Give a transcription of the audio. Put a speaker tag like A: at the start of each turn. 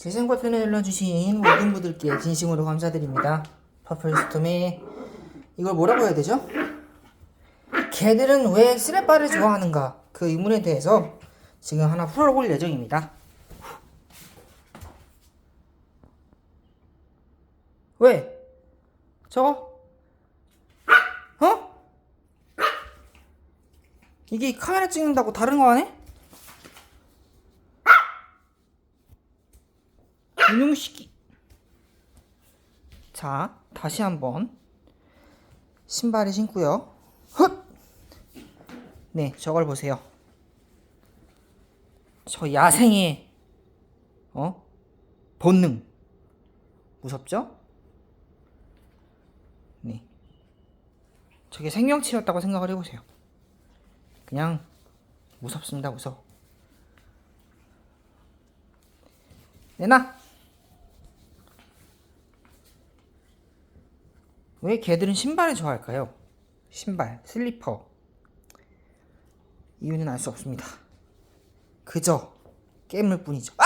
A: 재생과 편을 눌러주신 모든 분들께 진심으로 감사드립니다. 퍼플스톰의 이걸 뭐라고 해야 되죠? 개들은 왜 스레바를 좋아하는가 그 의문에 대해서 지금 하나 풀어볼 예정입니다. 왜? 저거? 어? 이게 카메라 찍는다고 다른 거 하네? 이놈시키. 자 다시 한번. 신발을 신고요. 헛! 네 저걸 보세요. 저 야생의 어? 본능. 무섭죠? 네. 저게 생명체였다고 생각을 해보세요. 그냥 무섭습니다 무서워. 내놔 왜 개들은 신발을 좋아할까요? 신발, 슬리퍼. 이유는 알 수 없습니다. 그저 깨물 뿐이죠. 아!